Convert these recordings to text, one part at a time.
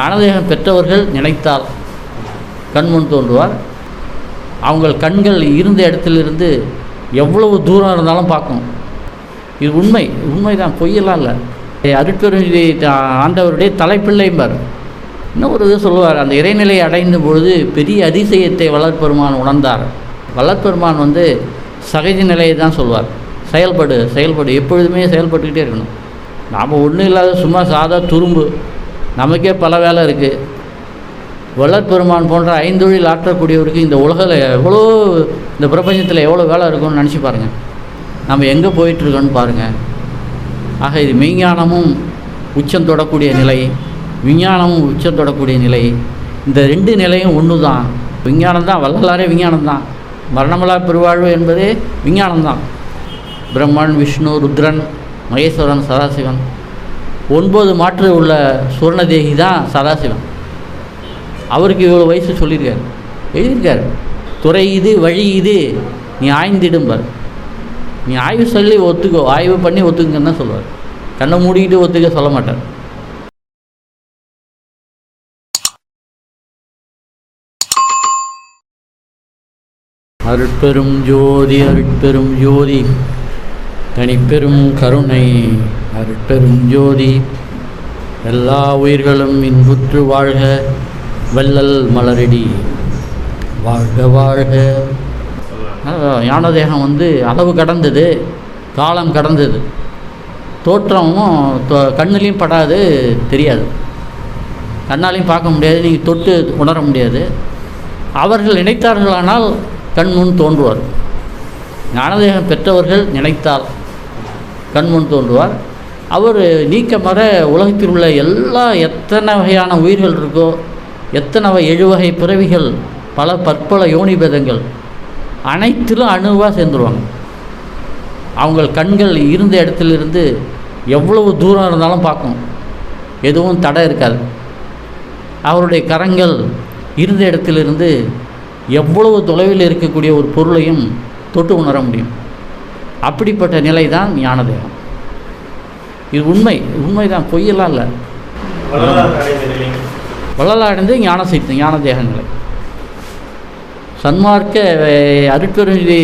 ஞானதேகம் பெற்றவர்கள் நினைத்தால் கண்முன் தோன்றுவார். அவங்கள் கண்கள் இருந்த இடத்திலிருந்து எவ்வளவு தூரம் இருந்தாலும் பார்க்கும் இது உண்மை உண்மைதான் பொய்யெல்லாம் இல்லை. அருட்பெருஞ்சி ஆண்டவருடைய தலைப்பிள்ளைம்பார். இன்னும் ஒரு இது சொல்லுவார் அந்த இறைநிலையை அடைந்த பொழுது பெரிய அதிசயத்தை வளர்ப்பெருமான் உணர்ந்தார். வளர்ப்பெருமான் வந்து சகஜ நிலையை தான் சொல்வார் செயல்படு செயல்படு எப்பொழுதுமே செயல்பட்டுக்கிட்டே இருக்கணும். நாம் ஒன்றும் இல்லாத சும்மா சாதா துரும்பு. நமக்கே பல வேலை இருக்குது வள்ளற்பெருமான் போன்ற ஐந்தொழில் ஆற்றக்கூடியவருக்கு இந்த உலகில் எவ்வளோ இந்த பிரபஞ்சத்தில் எவ்வளோ வேலை இருக்கும்னு நினச்சி பாருங்கள் நம்ம எங்கே போயிட்டுருக்கோன்னு பாருங்கள் ஆக இது மெய்ஞானமும் உச்சம் தொடக்கூடிய நிலை விஞ்ஞானமும் உச்சம் தொடக்கூடிய நிலை. இந்த ரெண்டு நிலையும் ஒன்று தான் விஞ்ஞானம் தான் வள்ளலாரே விஞ்ஞானம் தான். மரணமலா பெருவாழ்வு என்பதே விஞ்ஞானம் தான். பிரம்மன் விஷ்ணு ருத்ரன் மகேஸ்வரன் சதாசிவன். ஒன்பது மாற்று உள்ள சுவர்ணதேகி தான் சதாசிவன். அவருக்கு இவ்வளோ வயசு சொல்லியிருக்காரு. எழுதியிருக்காரு. துறை இது வழி இது நீ ஆய்ந்திடும்பார் நீ ஆய்வு சொல்லி ஒத்துக்கோ ஆய்வு பண்ணி ஒத்துக்குங்கன்னு தான் சொல்லுவார் கண்ணை மூடிக்கிட்டு ஒத்துக்க சொல்ல மாட்டார். அருட்பெரும் ஜோதி அருட்பெரும் ஜோதி தனிப்பெரும் கருணை. அருட்பெருஞ்சோதி எல்லா உயிர்களும் இன்புற்று வாழ்க வெள்ளல் மலரடி. வாழ்க வாழ்க. ஞானதேகம் வந்து அளவு கடந்தது காலம் கடந்தது. தோற்றமும் கண்ணுலேயும் படாது தெரியாது. கண்ணாலையும் பார்க்க முடியாது நீங்கள் தொட்டு உணர முடியாது. அவர்கள் நினைத்தார்களானால் கண் முன் தோன்றுவார். ஞானதேகம் பெற்றவர்கள் நினைத்தால் கண் முன் தோன்றுவார். அவர் நீக்க மற உலகத்தில் உள்ள எல்லா எத்தனை வகையான உயிர்கள் இருக்கோ எத்தனை வகை எழுவகை பிறவிகள் பல பற்பல யோனிபேதங்கள் அனைத்திலும் அணுவாக சேர்ந்துருவாங்க. அவங்கள் கண்கள் இருந்த இடத்துலேருந்து எவ்வளவு தூரம் இருந்தாலும் பார்க்கும். எதுவும் தடை இருக்காது. அவருடைய கரங்கள் இருந்த இடத்திலிருந்து எவ்வளவு தொலைவில் இருக்கக்கூடிய ஒரு பொருளையும் தொட்டு உணர முடியும். அப்படிப்பட்ட நிலை தான் ஞானதேகம் இது உண்மை உண்மைதான் பொய்யெல்லாம் இல்லை. வள்ளலாடைந்து ஞான சைத்தம் ஞான தேக நிலை சன்மார்க்க அருட்பெருஞ்சி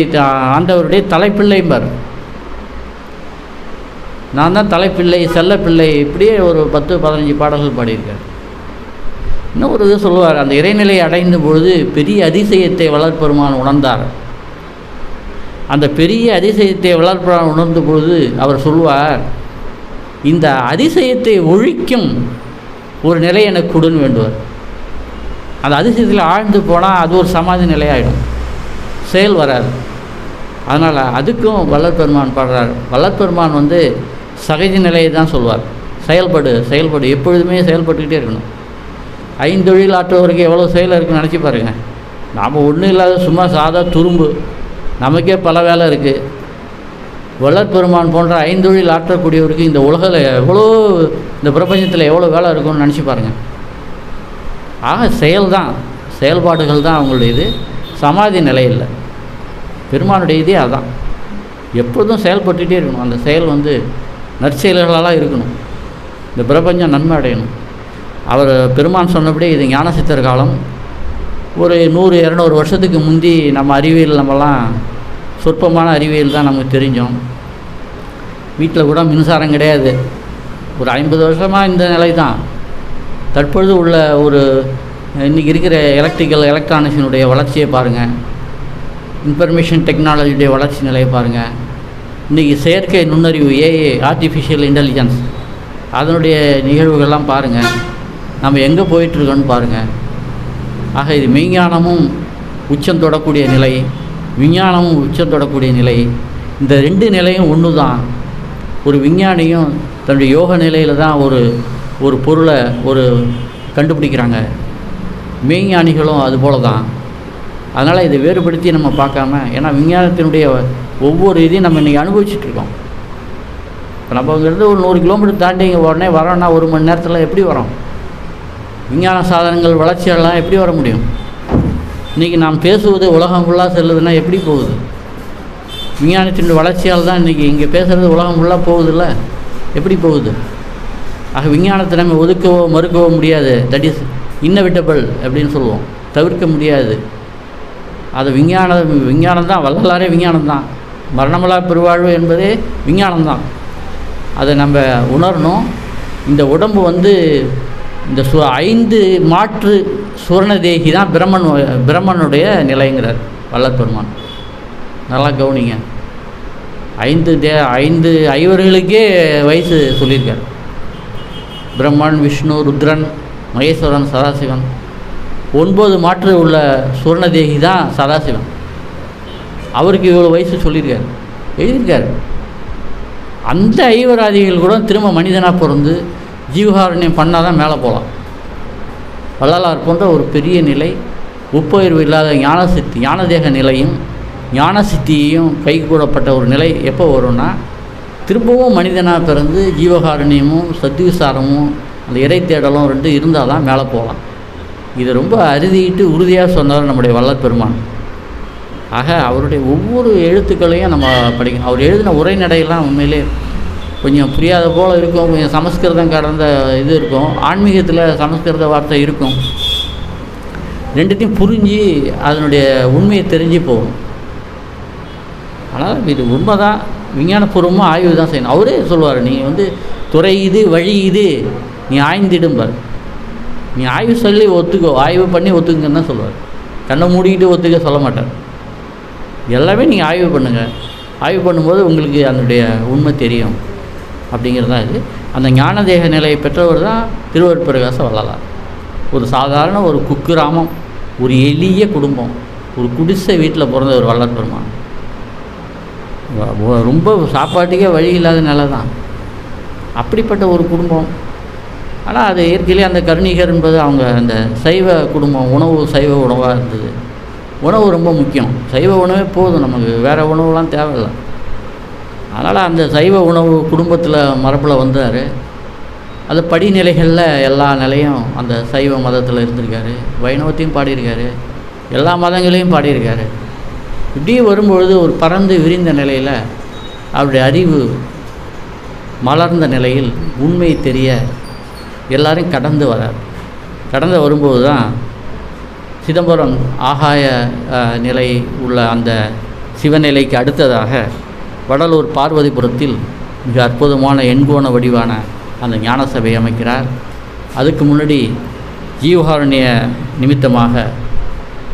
ஆண்டவருடைய தலைப்பிள்ளைம்பார். நான் தான் தலைப்பிள்ளை செல்லப்பிள்ளை இப்படியே ஒரு பத்து பதினஞ்சு பாடல்கள் பாடியிருக்கார். இன்னும் ஒரு இது சொல்லுவார் அந்த இறைநிலையை அடைந்த பொழுது பெரிய அதிசயத்தை வளர்ப்பெருமான் உணர்ந்தார். அந்த பெரிய அதிசயத்தை வளர்ப்பெருமான் உணர்ந்த பொழுது அவர் சொல்வார் இந்த அதிசயத்தை ஒழிக்கும் ஒரு நிலை எனக்கு கொடுன்னு வேண்டுவார். அந்த அதிசயத்தில் ஆழ்ந்து போனால் அது ஒரு சமாதி நிலையாயிடும். செயல் வராது. அதனால் அதுக்கும் வல்லற்பெருமான் பாடுறார். வல்லற்பெருமான் வந்து சகஜ நிலையை தான் சொல்வார். செயல்படு செயல்படு. எப்பொழுதுமே செயல்பட்டுக்கிட்டே இருக்கணும். ஐந்தொழில் ஆற்றுவருக்கு எவ்வளோ செயல் இருக்குன்னு நினச்சி பாருங்கள் நாம் ஒன்றும் இல்லாத சும்மா சாதா துரும்பு. நமக்கே பல வேலை இருக்குது வல்லற்பெருமான் போன்ற ஐந்தொழில் ஆற்றக்கூடியவருக்கு இந்த உலகில் எவ்வளோ இந்த பிரபஞ்சத்தில் எவ்வளோ வேலை இருக்கும்னு நினச்சி பாருங்கள் ஆக செயல் தான் செயல்பாடுகள் தான் அவங்களுடைய இது. சமாதி நிலை இல்லை. பெருமானுடைய இதே அதான். எப்பொழுதும் செயல்பட்டுகிட்டே இருக்கணும். அந்த செயல் வந்து நற்செயல்களாக இருக்கணும். இந்த பிரபஞ்சம் நன்மை அடையணும். அவர் பெருமான் சொன்னபடி இது ஞானசித்தர் காலம். ஒரு நூறு இரநூறு வருஷத்துக்கு முந்தி நம்ம அறிவியல் நம்மலாம் சொற்பமான அறிவியல் தான் நமக்கு தெரிஞ்சோம். வீட்டில் கூட மின்சாரம் கிடையாது. ஒரு ஐம்பது வருஷமாக இந்த நிலை தான். தற்பொழுது உள்ள ஒரு இன்றைக்கி இருக்கிற எலக்ட்ரிக்கல் எலக்ட்ரானிக்ஸினுடைய வளர்ச்சியை பாருங்கள் இன்ஃபர்மேஷன் டெக்னாலஜியுடைய வளர்ச்சி நிலையை பாருங்கள் இன்றைக்கி செயற்கை நுண்ணறிவு ஏஏ ஆர்டிஃபிஷியல் இன்டெலிஜென்ஸ் அதனுடைய நிகழ்வுகள்லாம் பாருங்கள் நம்ம எங்கே போயிட்டுருக்கோன்னு பாருங்கள் ஆக இது மெய்ஞானமும் உச்சம் தொடக்கூடிய நிலை. விஞ்ஞானமும் உச்சம் தொடக்கூடிய நிலை. இந்த ரெண்டு நிலையும் ஒன்று தான் ஒரு விஞ்ஞானியும் தன்னுடைய யோக நிலையில் தான் ஒரு ஒரு பொருளை ஒரு கண்டுபிடிக்கிறாங்க. மெய்ஞானிகளும் அது போல தான் அதனால் இதை வேறுபடுத்தி நம்ம பார்க்காம ஏன்னா விஞ்ஞானத்தினுடைய ஒவ்வொரு இதையும் நம்ம இன்றைக்கி அனுபவிச்சுட்ருக்கோம் இப்போ நம்ம அங்கேருந்து ஒரு நூறு கிலோமீட்டர் தாண்டி இங்கே உடனே வரோன்னா ஒரு மணி நேரத்தில் எப்படி வரோம்? விஞ்ஞான சாதனங்கள் வளர்ச்சியெல்லாம் எப்படி வர முடியும்? இன்றைக்கி நாம் பேசுவது உலகம் ஃபுல்லாக செல்லுதுன்னா எப்படி போகுது? விஞ்ஞானத்தினுடைய வளர்ச்சியால் தான் இன்றைக்கி இங்கே பேசுகிறது உலகம் ஃபுல்லாக போகுதுல்ல? எப்படி போகுது? ஆக விஞ்ஞானத்தை நம்ம ஒதுக்கவோ மறுக்கவோ முடியாது. தட் இஸ் இன்னவிட்டபிள் அப்படின்னு சொல்லுவோம். தவிர்க்க முடியாது. அது விஞ்ஞானம் விஞ்ஞானம் தான். வள்ளலாரே விஞ்ஞானம் தான். மரணமலா பெருவாழ்வு என்பதே விஞ்ஞானம் தான். அதை நம்ம உணரணும். இந்த உடம்பு வந்து இந்த சு ஐந்து மாற்று சுவர்ணதேகி தான் பிரம்மன் பிரம்மனுடைய நிலைங்கிறார் வல்லப்பெருமான் பெருமான். நல்லா கவனிங்க. ஐந்து தே ஐந்து ஐவர்களுக்கே வயசு சொல்லியிருக்கார். பிரம்மன் விஷ்ணு ருத்ரன் மகேஸ்வரன் சதாசிவன். ஒன்பது மாற்று உள்ள சுவர்ணதேகி தான் சதாசிவன். அவருக்கு இவ்வளோ வயசு சொல்லியிருக்காரு. எழுதியிருக்காரு. அந்த ஐவராதிகள் கூட திரும்ப மனிதனாக பிறந்து ஜீவகாருண்யம் பண்ணால் தான் மேலே போகலாம். வள்ளலார் போன்ற ஒரு பெரிய நிலை உப்பயிர்வு இல்லாத ஞான சித்தி ஞானதேக நிலையும் ஞான சித்தியையும் கைகூடப்பட்ட ஒரு நிலை எப்போ வரும்னா திரும்பவும் மனிதனாக பிறந்து ஜீவகாருண்யமும் சத்விசாரமும் அந்த இறை தேடலும் ரெண்டு இருந்தால் தான் மேலே போகலாம். இது ரொம்ப அறுதிட்டு உறுதியாக சொன்னார் நம்முடைய வல்லப்பெருமான் ஆக அவருடைய ஒவ்வொரு எழுத்துக்களையும் நம்ம படிக்கணும் அவர் எழுதின உரைநடையெல்லாம் உண்மையிலே கொஞ்சம் புரியாத போல் இருக்கும் கொஞ்சம் சமஸ்கிருதம் கடந்த இது இருக்கும். ஆன்மீகத்தில் சமஸ்கிருத வார்த்தை இருக்கும். ரெண்டுத்தையும் புரிஞ்சு அதனுடைய உண்மையை தெரிஞ்சு போகும். ஆனால் இது உண்மை தான் விஞ்ஞானபூர்வமாக ஆய்வு தான் செய்யணும். அவரே சொல்லுவார் நீ வந்து துறை இது வழி இது நீ ஆய்ந்திடும்பார் நீ ஆய்வு சொல்லி ஒத்துக்கோ ஆய்வு பண்ணி ஒத்துக்குங்கன்னு தான் சொல்லுவார். கண்ணை மூடிக்கிட்டு ஒத்துக்க சொல்ல மாட்டார். எல்லாமே நீங்கள் ஆய்வு பண்ணுங்கள் ஆய்வு பண்ணும்போது உங்களுக்கு அதனுடைய உண்மை தெரியும். அப்படிங்கிறது தான் இது. அந்த ஞானதேக நிலையை பெற்றவர் தான் திருவருட்பிரகாச வள்ளலார். ஒரு சாதாரண ஒரு குக்கிராமம் ஒரு எளிய குடும்பம் ஒரு குடிசை வீட்டில் பிறந்த ஒரு வள்ளல் பெருமான். ரொம்ப சாப்பாட்டுக்கே வழி இல்லாத நிலை தான் அப்படிப்பட்ட ஒரு குடும்பம். ஆனால் அது இயற்கையிலே அந்த கருணிகர் என்பது அவங்க அந்த சைவ குடும்பம் உணவு சைவ உணவாக இருந்தது. உணவு ரொம்ப முக்கியம். சைவ உணவே போதும் நமக்கு. வேறு உணவுலாம் தேவையில்லை. அதனால் அந்த சைவ உணவு குடும்பத்தில் மரபில் வந்தார். அது படிநிலைகளில் எல்லா நிலையும் அந்த சைவ மதத்தில் இருந்திருக்காரு. வைணவத்தையும் பாடியிருக்காரு. எல்லா மதங்களையும் பாடியிருக்காரு. இப்படி வரும்பொழுது ஒரு பறந்து விரிந்த நிலையில் அவருடைய அறிவு மலர்ந்த நிலையில் உண்மை தெரிய எல்லாரும் கடந்து வரார். கடந்து வரும்போது தான் சிதம்பரம் ஆகாய நிலை உள்ள அந்த சிவநிலைக்கு அடுத்ததாக வடலூர் பார்வதிபுரத்தில் மிக அற்புதமான எண்கோண வடிவான அந்த ஞான சபை அமைக்கிறார். அதுக்கு முன்னாடி ஜீவகாருண்ய நிமித்தமாக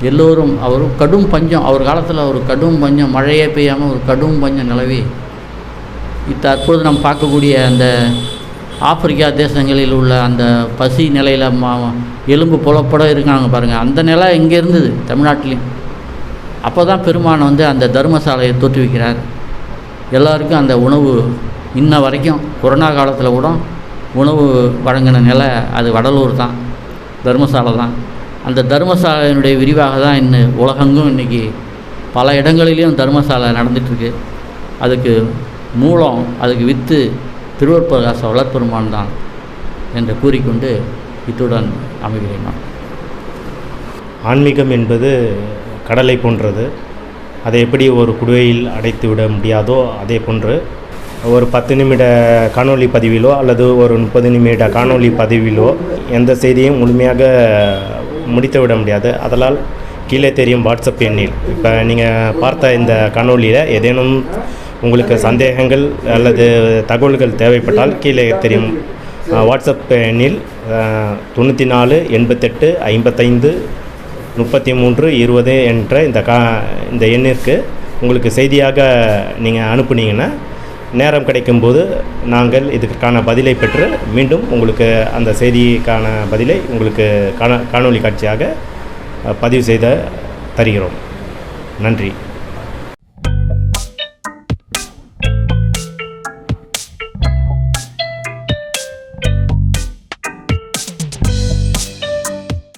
எல்லோரும் அவர் கடும் பஞ்சம் அவர் காலத்தில் ஒரு கடும் பஞ்சம் மழையே பெய்யாமல் ஒரு கடும் பஞ்சம் நிலவி தற்போது நாம் பார்க்கக்கூடிய அந்த ஆப்பிரிக்கா தேசங்களில் உள்ள அந்த பசி நிலையில் மா எலும்பு புலப்பட இருக்காங்க பாருங்கள் அந்த நிலை இங்கே இருந்தது? தமிழ்நாட்டிலையும். அப்போ தான் பெருமான் வந்து அந்த தர்மசாலையை தோற்றுவிக்கிறார். எல்லாருக்கும் அந்த உணவு இன்ன வரைக்கும் கொரோனா காலத்தில் கூட உணவு வழங்கின நிலை அது வடலூர் தான் தர்மசாலை தான். அந்த தர்மசாலையினுடைய விரிவாக தான் இன்னும் உலகெங்கும் இன்றைக்கி பல இடங்களிலையும் தர்மசாலை நடந்துகிட்ருக்கு அதுக்கு மூலம் அதுக்கு விற்று திருவற்பரகாச வளர்ப்பெருமான் தான் என்று கூறிக்கொண்டு இத்துடன் அமைகிறேன் ஆன்மீகம் என்பது கடலை போன்றது. அதை எப்படி ஒரு குடுவையில் அடைத்து விட முடியாதோ அதே போன்று ஒரு பத்து நிமிட காணொளி பதிவிலோ அல்லது ஒரு முப்பது நிமிட காணொளி பதிவிலோ எந்த செய்தியும் முழுமையாக முடித்து விட முடியாது. அதனால் கீழே தெரியும் வாட்ஸ்அப் எண்ணில். இப்போ நீங்கள் பார்த்த இந்த காணொலியில் ஏதேனும் உங்களுக்கு சந்தேகங்கள் அல்லது தகவல்கள் தேவைப்பட்டால் கீழே தெரியும். வாட்ஸ்அப் எண்ணில் தொண்ணூற்றி நாலு எண்பத்தெட்டு ஐம்பத்தைந்து முப்பத்தி மூன்று இருபது என்ற இந்த கா இந்த எண்ணிற்கு உங்களுக்கு செய்தியாக நீங்கள் அனுப்புனீங்கன்னா நேரம் கிடைக்கும்போது நாங்கள் இதற்கான பதிலை பெற்று மீண்டும் உங்களுக்கு அந்த செய்திக்கான பதிலை உங்களுக்கு காண காணொளி காட்சியாக பதிவு செய்த தருகிறோம். நன்றி.